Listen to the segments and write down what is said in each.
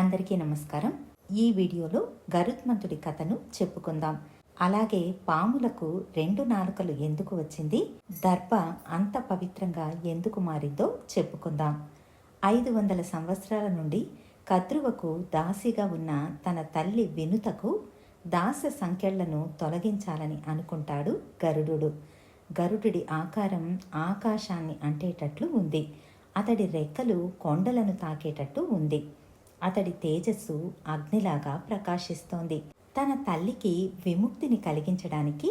అందరికీ నమస్కారం. ఈ వీడియోలో గరుత్మంతుడి కథను చెప్పుకుందాం. అలాగే పాములకు రెండు నాలుకలు ఎందుకు వచ్చింది? దర్భ అంత పవిత్రంగా ఎందుకు మారిందో చెప్పుకుందాం. ఐదు వందల సంవత్సరాల నుండి కద్రువకు దాసిగా ఉన్న తన తల్లి వినుతకు దాస సంఖ్యలను తొలగించాలని అనుకుంటాడు గరుడు గరుడి ఆకారం ఆకాశాన్ని అంటేటట్లు ఉంది. అతడి రెక్కలు కొండలను తాకేటట్టు ఉంది. అతడి తేజస్సు అగ్నిలాగా ప్రకాశిస్తోంది. తన తల్లికి విముక్తిని కలిగించడానికి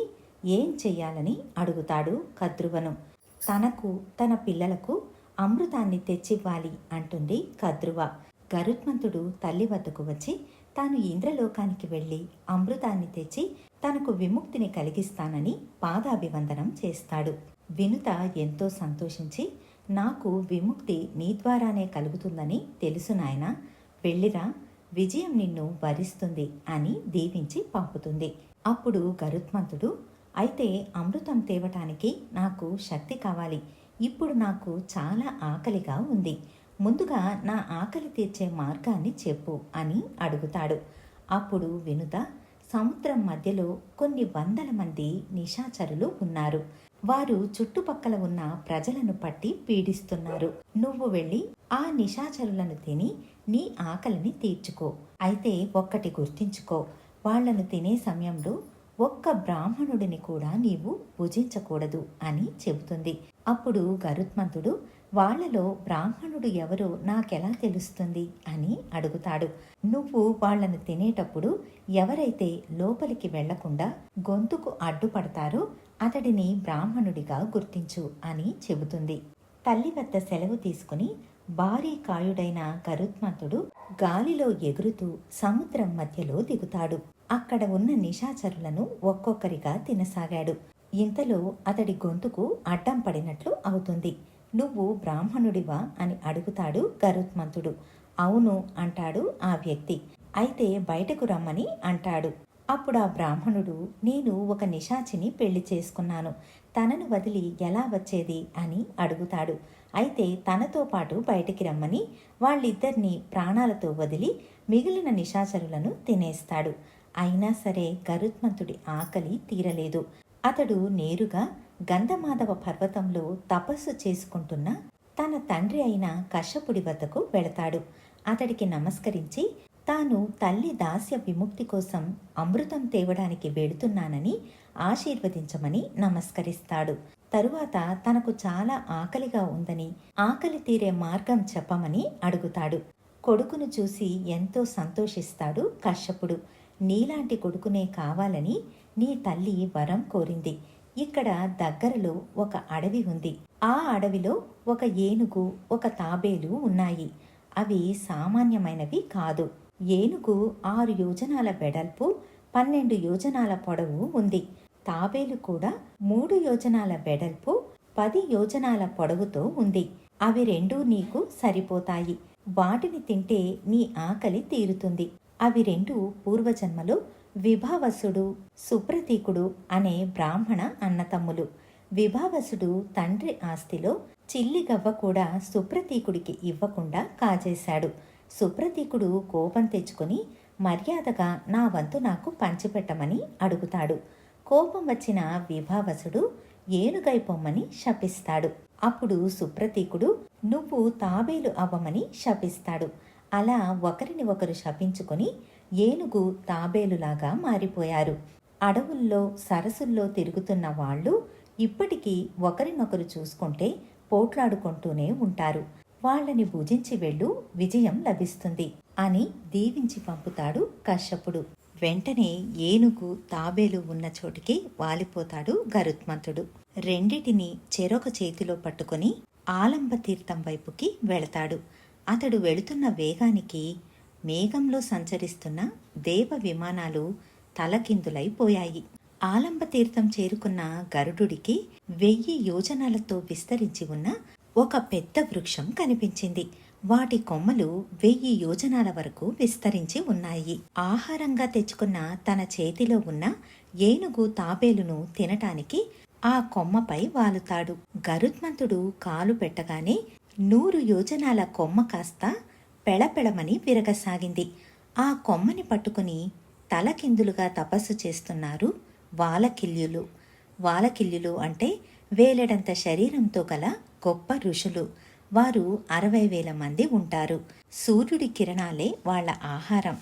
ఏం చెయ్యాలని అడుగుతాడు కద్రువను. తనకు తన పిల్లలకు అమృతాన్ని తెచ్చివ్వాలి అంటుంది కద్రువ. గరుత్మంతుడు తల్లి వద్దకు వచ్చి తాను ఇంద్రలోకానికి వెళ్ళి అమృతాన్ని తెచ్చి తనకు విముక్తిని కలిగిస్తానని పాదాభివందనం చేస్తాడు. వినుత ఎంతో సంతోషించి నాకు విముక్తి నీ ద్వారానే కలుగుతుందని తెలుసు నాయనా వెళ్ళిరా విజయం నిన్ను వరిస్తుంది అని దీవించి పంపుతుంది. అప్పుడు గరుత్మంతుడు అయితే అమృతం తేవటానికి నాకు శక్తి కావాలి. ఇప్పుడు నాకు చాలా ఆకలిగా ఉంది. ముందుగా నా ఆకలి తీర్చే మార్గాన్ని చెప్పు అని అడుగుతాడు. అప్పుడు వినుత సముద్రం మధ్యలో కొన్ని వందల మంది నిశాచరులు ఉన్నారు. వారు చుట్టుపక్కల ఉన్న ప్రజలను పట్టి పీడిస్తున్నారు. నువ్వు వెళ్ళి ఆ నిశాచరులను తిని నీ ఆకలిని తీర్చుకో. అయితే ఒక్కటి గుర్తించుకో. వాళ్ళను తినే సమయంలో ఒక్క బ్రాహ్మణుడిని కూడా నీవు భుజించకూడదు అని చెబుతుంది. అప్పుడు గరుత్మంతుడు వాళ్ళలో బ్రాహ్మణుడు ఎవరో నాకెలా తెలుస్తుంది అని అడుగుతాడు. నువ్వు వాళ్ళను తినేటప్పుడు ఎవరైతే లోపలికి వెళ్ళకుండా గొంతుకు అడ్డుపడతారో అతడిని బ్రాహ్మణుడిగా గుర్తించు అని చెబుతుంది. తల్లి వద్ద సెలవు తీసుకుని భారీ కాయుడైన గరుత్మంతుడు గాలిలో ఎగురుతూ సముద్రం మధ్యలో దిగుతాడు. అక్కడ ఉన్న నిశాచరులను ఒక్కొక్కరిగా తినసాగాడు. ఇంతలో అతడి గొంతుకు అడ్డం పడినట్లు అవుతుంది. నువ్వు బ్రాహ్మణుడివా అని అడుగుతాడు గరుత్మంతుడు. అవును అంటాడు ఆ వ్యక్తి. అయితే బయటకు రమ్మని అంటాడు. అప్పుడు ఆ బ్రాహ్మణుడు నేను ఒక నిషాచిని పెళ్ళి చేసుకున్నాను. తనను వదిలి ఎలా వచ్చేది అని అడుగుతాడు. అయితే తనతో పాటు బయటికి రమ్మని వాళ్ళిద్దరినీ ప్రాణాలతో వదిలి మిగిలిన నిశాచరులను తినేస్తాడు. అయినా సరే గరుత్మంతుడి ఆకలి తీరలేదు. అతడు నేరుగా గంధమాధవ పర్వతంలో తపస్సు చేసుకుంటున్న తన తండ్రి అయిన కశ్యపుడి వద్దకు వెళతాడు. అతడికి నమస్కరించి తాను తల్లి దాస్య విముక్తి కోసం అమృతం తేవడానికి వెళుతున్నానని ఆశీర్వదించమని నమస్కరిస్తాడు. తరువాత తనకు చాలా ఆకలిగా ఉందని ఆకలి తీరే మార్గం చెప్పమని అడుగుతాడు. కొడుకును చూసి ఎంతో సంతోషిస్తాడు కశ్యపుడు. నీలాంటి కొడుకునే కావాలని నీ తల్లి వరం కోరింది. ఇక్కడ దగ్గరలో ఒక అడవి ఉంది. ఆ అడవిలో ఒక ఏనుగు ఒక తాబేలు ఉన్నాయి. అవి సామాన్యమైనవి కాదు. ఏనుగు ఆరు యోజనాల వెడల్పు పన్నెండు యోజనాల పొడవు ఉంది. తాబేలు కూడా మూడు యోజనాల వెడల్పు పది యోజనాల పొడవుతో ఉంది. అవి రెండూ నీకు సరిపోతాయి. వాటిని తింటే నీ ఆకలి తీరుతుంది. అవి రెండు పూర్వజన్మలో విభావసుడు సుప్రతీకుడు అనే బ్రాహ్మణ అన్నతమ్ములు. విభావసుడు తండ్రి ఆస్తిలో చిల్లిగవ్వ కూడా సుప్రతీకుడికి ఇవ్వకుండా కాజేశాడు. సుప్రతీకుడు కోపం తెచ్చుకొని మర్యాదగా నా వంతు నాకు పంచిపెట్టమని అడుగుతాడు. కోపం వచ్చిన విభావసుడు ఏనుగై పొమ్మని శపిస్తాడు. అప్పుడు సుప్రతీకుడు నువ్వు తాబేలు అవ్వమని శపిస్తాడు. అలా ఒకరిని ఒకరు శపించుకొని ఏనుగు తాబేలులాగా మారిపోయారు. అడవుల్లో సరస్సుల్లో తిరుగుతున్న వాళ్ళు ఇప్పటికీ ఒకరినొకరు చూసుకుంటే పోట్లాడుకుంటూనే ఉంటారు. వాళ్ళని భుజించి వెళ్ళు విజయం లభిస్తుంది అని దీవించి పంపుతాడు కశ్యపుడు. వెంటనే ఏనుగు తాబేలు ఉన్న చోటికి వాలిపోతాడు గరుత్మంతుడు. రెండిటిని చెరొక చేతిలో పట్టుకొని ఆలంబ తీర్థం వైపుకి వెళతాడు. అతడు వెళుతున్న వేగానికి మేఘంలో సంచరిస్తున్న దేవ విమానాలు తలకిందులైపోయాయి. ఆలంబ తీర్థం చేరుకున్న గరుడుడికి వెయ్యి యోజనాలతో విస్తరించి ఉన్న ఒక పెద్ద వృక్షం కనిపించింది. వాటి కొమ్మలు వెయ్యి యోజనాల వరకు విస్తరించి ఉన్నాయి. ఆహారంగా తెచ్చుకున్న తన చేతిలో ఉన్న ఏనుగు తాబేలును తినటానికి ఆ కొమ్మపై వాలుతాడు. గరుత్మంతుడు కాలు పెట్టగానే నూరు యోజనాల కొమ్మ కాస్త పెళపెళమని విరగసాగింది. ఆ కొమ్మని పట్టుకుని తలకిందులుగా తపస్సు చేస్తున్నారు వాలకిల్యులు. వాలకిల్యులు అంటే వేలెడంత శరీరంతో గల గొప్ప ఋషులు. వారు అరవై వేల మంది ఉంటారు. సూర్యుడి కిరణాలే వాళ్ళ ఆహారం.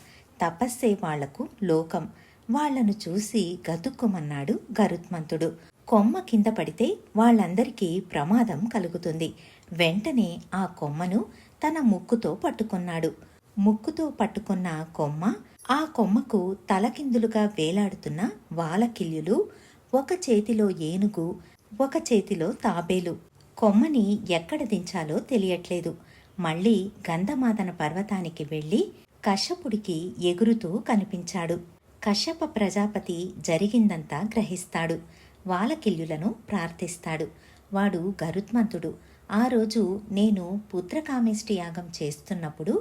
తపస్సే వాళ్ళకు లోకం. వాళ్ళను చూసి గతుక్కుమన్నాడు గరుత్మంతుడు. కొమ్మ కింద పడితే వాళ్ళందరికీ ప్రమాదం కలుగుతుంది. వెంటనే ఆ కొమ్మను తన ముక్కుతో పట్టుకున్నాడు. ముక్కుతో పట్టుకున్న కొమ్మ ఆ కొమ్మకు తలకిందులుగా వేలాడుతున్న వాలకిల్లులు ఒక చేతిలో ఏనుగు ఒక చేతిలో తాబేలు. కొమ్మని ఎక్కడ దించాలో తెలియట్లేదు. మళ్ళీ గంధమాదన పర్వతానికి వెళ్ళి కశ్యపుడికి ఎగురుతూ కనిపించాడు. కశ్యప ప్రజాపతి జరిగిందంతా గ్రహిస్తాడు. వాలకిల్యులను ప్రార్థిస్తాడు. వాడు గరుత్మంతుడు. ఆ రోజు నేను పుత్రకామేష్టి యాగం చేస్తున్నప్పుడు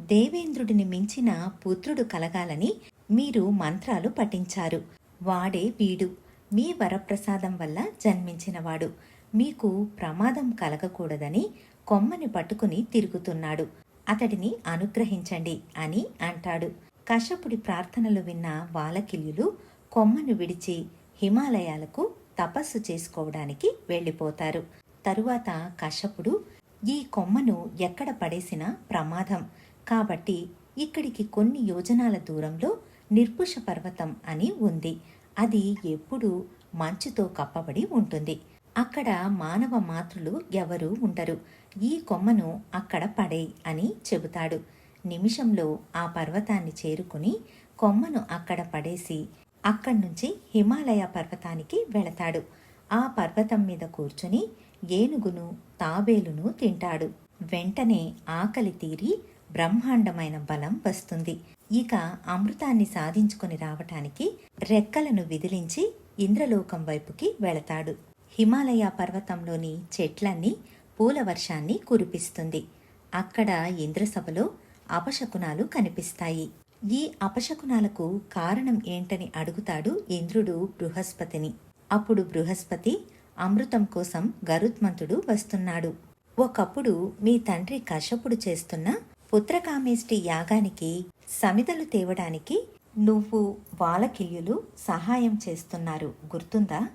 దేవేంద్రుడిని మించిన పుత్రుడు కలగాలని మీరు మంత్రాలు పఠించారు. వాడే వీడు. మీ వరప్రసాదం వల్ల జన్మించినవాడు. మీకు ప్రమాదం కలగకూడదని కొమ్మని పట్టుకుని తిరుగుతున్నాడు. అతడిని అనుగ్రహించండి అని అంటాడు. కశ్యపుడి ప్రార్థనలు విన్న వాలకిల్యులు కొమ్మను విడిచి హిమాలయాలకు తపస్సు చేసుకోవడానికి వెళ్ళిపోతారు. తరువాత కశ్యపుడు ఈ కొమ్మను ఎక్కడ పడేసినా ప్రమాదం. కాబట్టి ఇక్కడికి కొన్ని యోజనాల దూరంలో నిర్పుష పర్వతం అని ఉంది. అది ఎప్పుడూ మంచుతో కప్పబడి ఉంటుంది. అక్కడ మానవ మాతృలు ఎవరూ ఉండరు. ఈ కొమ్మను అక్కడ పడే అని చెబుతాడు. నిమిషంలో ఆ పర్వతాన్ని చేరుకుని కొమ్మను అక్కడ పడేసి అక్కడి నుంచి హిమాలయ పర్వతానికి వెళతాడు. ఆ పర్వతం మీద కూర్చుని ఏనుగును తాబేలును తింటాడు. వెంటనే ఆకలి తీరి బ్రహ్మాండమైన బలం వస్తుంది. ఇక అమృతాన్ని సాధించుకొని రావటానికి రెక్కలను విదిలించి ఇంద్రలోకం వైపుకి వెళతాడు. హిమాలయ పర్వతంలోని చెట్లన్నీ పూల వర్షాన్ని కురిపిస్తుంది. అక్కడ ఇంద్రసభలో అపశకునాలు కనిపిస్తాయి. ఈ అపశకునాలకు కారణం ఏంటని అడుగుతాడు ఇంద్రుడు బృహస్పతిని. అప్పుడు బృహస్పతి అమృతం కోసం గరుత్మంతుడు వస్తున్నాడు. ఒకప్పుడు మీ తండ్రి కశ్యపుడు చేస్తున్న పుత్రకామేష్టి యాగానికి సమితలు తేవడానికి నువ్వు వాలకిల్యులు సహాయం చేస్తున్నారు. గుర్తుందా?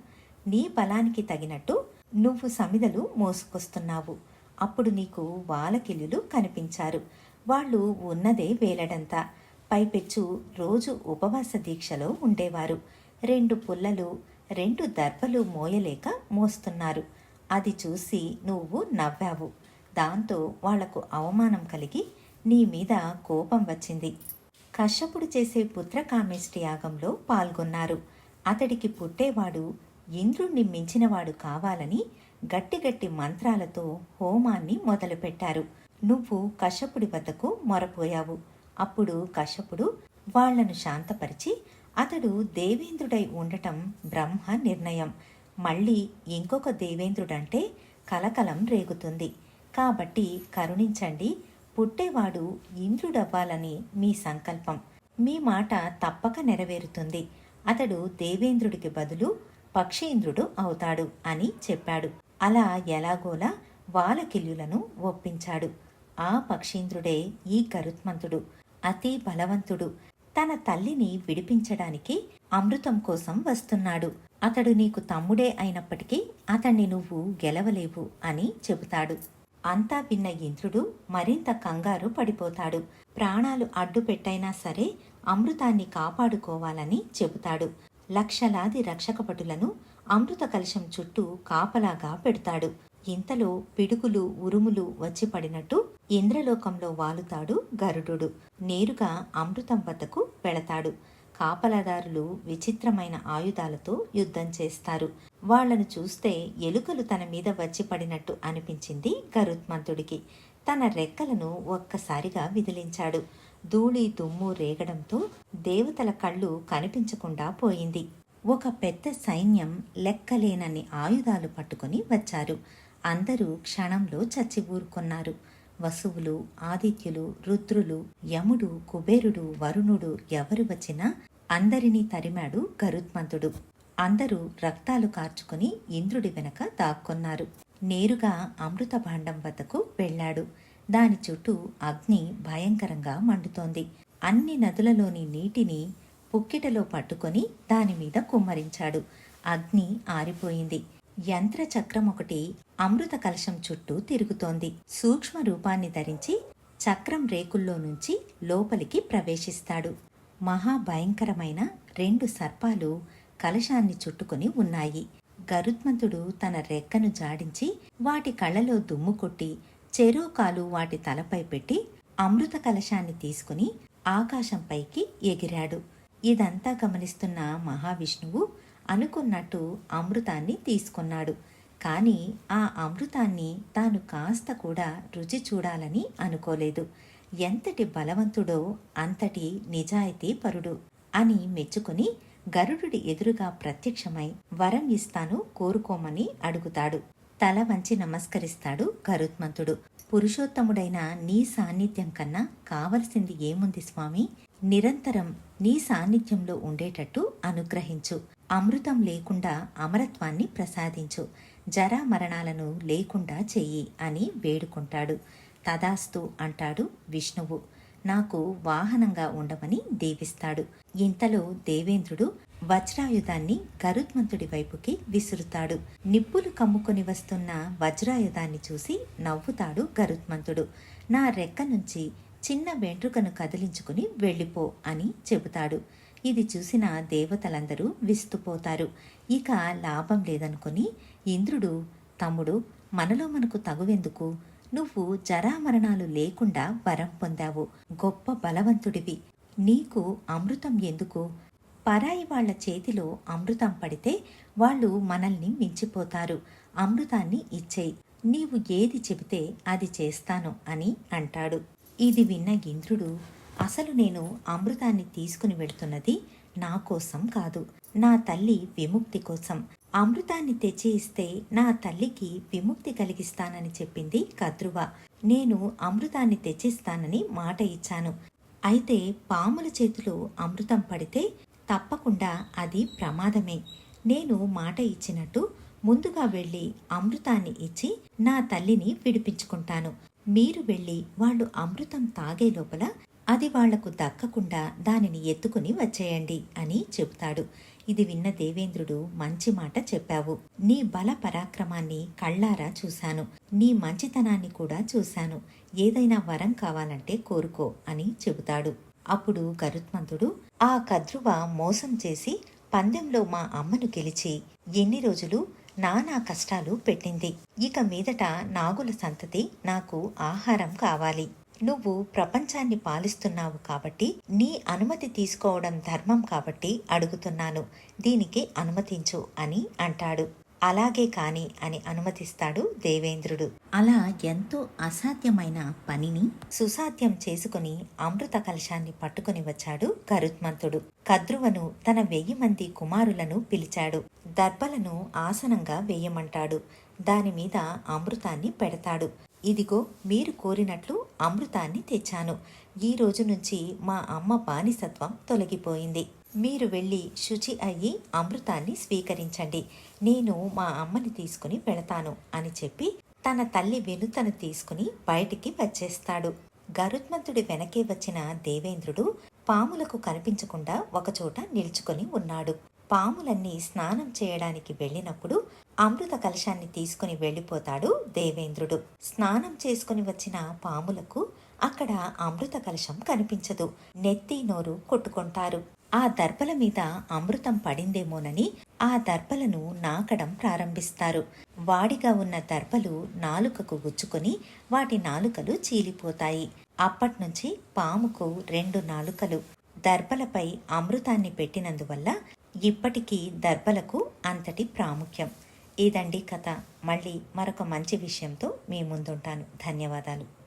నీ బలానికి తగినట్టు నువ్వు సమిదలు మోసుకొస్తున్నావు. అప్పుడు నీకు వాలకిల్యులు కనిపించారు. వాళ్ళు ఉన్నదే వేలడంతా. పైపెచ్చు రోజు ఉపవాస దీక్షలో ఉండేవారు. రెండు పుల్లలు రెండు దర్భలు మోయలేక మోస్తున్నారు. అది చూసి నువ్వు నవ్వావు. దాంతో వాళ్ళకు అవమానం కలిగి నీ మీద కోపం వచ్చింది. కశ్యపుడు చేసే పుత్రకామేష్టి యాగంలో పాల్గొన్నారు. అతడికి పుట్టేవాడు ఇంద్రుణ్ణి మించినవాడు కావాలని గట్టి గట్టి మంత్రాలతో హోమాన్ని మొదలుపెట్టారు. నువ్వు కశ్యపుడి వద్దకు మొరపోయావు. అప్పుడు కశ్యపుడు వాళ్ళను శాంతపరిచి అతడు దేవేంద్రుడై ఉండటం బ్రహ్మ నిర్ణయం. మళ్ళీ ఇంకొక దేవేంద్రుడంటే కలకలం రేగుతుంది. కాబట్టి కరుణించండి పుట్టేవాడు ఇంద్రుడవ్వాలని మీ సంకల్పం. మీ మాట తప్పక నెరవేరుతుంది. అతడు దేవేంద్రుడికి బదులు పక్షేంద్రుడు అవుతాడు అని చెప్పాడు. అలా ఎలాగోలా వాలకిల్యులను ఒప్పించాడు. ఆ పక్షీంద్రుడే ఈ గరుత్మంతుడు అతి బలవంతుడు. తన తల్లిని విడిపించడానికి అమృతం కోసం వస్తున్నాడు. అతడు నీకు తమ్ముడే అయినప్పటికీ అతన్ని నువ్వు గెలవలేవు అని చెబుతాడు. అంతా విన్న ఇంద్రుడు మరింత కంగారు పడిపోతాడు. ప్రాణాలు అడ్డు పెట్టైనా సరే అమృతాన్ని కాపాడుకోవాలని చెబుతాడు. లక్షలాది రక్షకపటులను అమృత కలశం చుట్టూ కాపలాగా పెడతాడు. ఇంతలో పిడుగులు ఉరుములు వచ్చి పడినట్టు ఇంద్రలోకంలో వాలుతాడు గరుడు నేరుగా అమృతం వద్దకు వెళతాడు. కాపలాదారులు విచిత్రమైన ఆయుధాలతో యుద్ధం చేస్తారు. వాళ్ళను చూస్తే ఎలుకలు తన మీద వచ్చి పడినట్టు అనిపించింది గరుత్మంతుడికి. తన రెక్కలను ఒక్కసారిగా విదిలించాడు. ధూళి దుమ్ము రేగడంతో దేవతల కళ్ళు కనిపించకుండా పోయింది. ఒక పెద్ద సైన్యం లెక్కలేనన్ని ఆయుధాలు పట్టుకొని వచ్చారు. అందరూ క్షణంలో చచ్చి ఊరుకున్నారు వసువులు ఆదిత్యులు రుద్రులు యముడు కుబేరుడు వరుణుడు ఎవరు వచ్చినా అందరినీ తరిమాడు గరుత్మంతుడు. అందరూ రక్తాలు కార్చుకుని ఇంద్రుడి వెనక దాక్కున్నారు. నేరుగా అమృత భాండం వద్దకు వెళ్ళాడు. దాని చుట్టూ అగ్ని భయంకరంగా మండుతోంది. అన్ని నదులలోని నీటిని పుక్కిటలో పట్టుకొని దాని మీద కుమ్మరించాడు. అగ్ని ఆరిపోయింది. యంత్ర చక్రం ఒకటి అమృత కలశం చుట్టూ తిరుగుతోంది. సూక్ష్మ రూపాన్ని ధరించి చక్రం రేకుల్లో నుంచి లోపలికి ప్రవేశిస్తాడు. మహాభయంకరమైన రెండు సర్పాలు కలశాన్ని చుట్టుకొని ఉన్నాయి. గరుత్మంతుడు తన రెక్కను జాడించి వాటి కళ్ళలో దుమ్ము కొట్టి చెరువుకాలు వాటి తలపై పెట్టి అమృత కలశాన్ని తీసుకుని ఆకాశంపైకి ఎగిరాడు. ఇదంతా గమనిస్తున్న మహావిష్ణువు అనుకున్నట్టు అమృతాన్ని తీసుకున్నాడు. కానీ ఆ అమృతాన్ని తాను కాస్త కూడా రుచి చూడాలని అనుకోలేదు. ఎంతటి బలవంతుడో అంతటి నిజాయితీ పరుడు అని మెచ్చుకుని గరుడుడి ఎదురుగా ప్రత్యక్షమై వరం ఇస్తాను కోరుకోమని అడుగుతాడు. తల వంచి నమస్కరిస్తాడు గరుత్మంతుడు. పురుషోత్తముడైన నీ సాన్నిధ్యం కన్నా కావలసింది ఏముంది స్వామి? నిరంతరం నీ సాన్నిధ్యంలో ఉండేటట్టు అనుగ్రహించు. అమృతం లేకుండా అమరత్వాన్ని ప్రసాదించు. జరా మరణాలను లేకుండా చెయ్యి అని వేడుకుంటాడు. తదాస్తు అంటాడు విష్ణువు. నాకు వాహనంగా ఉండమని దీవిస్తాడు. ఇంతలో దేవేంద్రుడు వజ్రాయుధాన్ని గరుత్మంతుడి వైపుకి విసురుతాడు. నిప్పులు కమ్ముకొని వస్తున్న వజ్రాయుధాన్ని చూసి నవ్వుతాడు గరుత్మంతుడు. నా రెక్క నుంచి చిన్న వెంట్రుకను కదిలించుకుని వెళ్ళిపో అని చెబుతాడు. ఇది చూసిన దేవతలందరూ విస్తుపోతారు. ఇక లాభం లేదనుకుని ఇంద్రుడు తమ్ముడు మనలో మనకు తగువెందుకు? నువ్వు జరామరణాలు లేకుండా వరం పొందావు. గొప్ప బలవంతుడివి. నీకు అమృతం ఎందుకు? పరాయి వాళ్ళ చేతిలో అమృతం పడితే వాళ్ళు మనల్ని మించిపోతారు. అమృతాన్ని ఇచ్చేయి. నీవు ఏది చెబితే అది చేస్తాను అని అంటాడు. ఇది విన్న ఇంద్రుడు అసలు నేను అమృతాన్ని తీసుకుని వెళ్తున్నది నా కోసం కాదు నా తల్లి విముక్తి కోసం. అమృతాన్ని తెచ్చి ఇస్తే నా తల్లికి విముక్తి కలిగిస్తానని చెప్పింది కద్రువ. నేను అమృతాన్ని తెచ్చిస్తానని మాట ఇచ్చాను. అయితే పాముల చేతిలో అమృతం పడితే తప్పకుండా అది ప్రమాదమే. నేను మాట ఇచ్చినట్టు ముందుగా వెళ్ళి అమృతాన్ని ఇచ్చి నా తల్లిని విడిపించుకుంటాను. మీరు వెళ్ళి వాళ్ళు అమృతం తాగే లోపల అది వాళ్ళకు దక్కకుండా దానిని ఎత్తుకుని వచ్చేయండి అని చెబుతాడు. ఇది విన్న దేవేంద్రుడు మంచి మాట చెప్పావు. నీ బల పరాక్రమాన్ని కళ్ళారా చూశాను. నీ మంచితనాన్ని కూడా చూశాను. ఏదైనా వరం కావాలంటే కోరుకో అని చెబుతాడు. అప్పుడు గరుత్మంతుడు ఆ కద్రువ మోసం చేసి పందెంలో మా అమ్మను గెలిచి ఎన్ని రోజులు నానా కష్టాలు పెట్టింది. ఇక మీదట నాగుల సంతతి నాకు ఆహారం కావాలి. నువ్వు ప్రపంచాన్ని పాలిస్తున్నావు కాబట్టి నీ అనుమతి తీసుకోవడం ధర్మం కాబట్టి అడుగుతున్నాను. దీనికి అనుమతించు అని అంటాడు. అలాగే కాని అని అనుమతిస్తాడు దేవేంద్రుడు. అలా ఎంతో అసాధ్యమైన పనిని సుసాధ్యం చేసుకుని అమృత కలశాన్ని పట్టుకుని వచ్చాడు కరుత్మంతుడు. కద్రువను తన వెయ్యి మంది కుమారులను పిలిచాడు. దర్భలను ఆసనంగా వేయమంటాడు. దానిమీద అమృతాన్ని పెడతాడు. ఇదిగో మీరు కోరినట్లు అమృతాన్ని తెచ్చాను. ఈ రోజు నుంచి మా అమ్మ బానిసత్వం తొలగిపోయింది. మీరు వెళ్ళి శుచి అయ్యి అమృతాన్ని స్వీకరించండి. నేను మా అమ్మని తీసుకుని వెళతాను అని చెప్పి తన తల్లి వెనుతను తీసుకుని బయటికి వచ్చేస్తాడు. గరుత్మంతుడి వెనకే వచ్చిన దేవేంద్రుడు పాములకు కనిపించకుండా ఒకచోట నిల్చుకొని ఉన్నాడు. పాములన్నీ స్నానం చేయడానికి వెళ్ళినప్పుడు అమృత కలశాన్ని తీసుకుని వెళ్ళిపోతాడు దేవేంద్రుడు. స్నానం చేసుకుని వచ్చిన పాములకు అక్కడ అమృత కలశం కనిపించదు. నెత్తి నోరు కొట్టుకుంటారు. ఆ దర్పల మీద అమృతం పడిందేమోనని ఆ దర్పలను నాకడం ప్రారంభిస్తారు. వాడిగా ఉన్న దర్పలు నాలుకకు గుచ్చుకొని వాటి నాలుకలు చీలిపోతాయి. అప్పట్నుంచి పాముకు రెండు నాలుకలు. దర్పలపై అమృతాన్ని పెట్టినందువల్ల ఇప్పటికీ దర్భలకు అంతటి ప్రాముఖ్యం. ఇదండి కథ. మళ్ళీ మరొక మంచి విషయంతో మీ ముందుంటాను. ధన్యవాదాలు.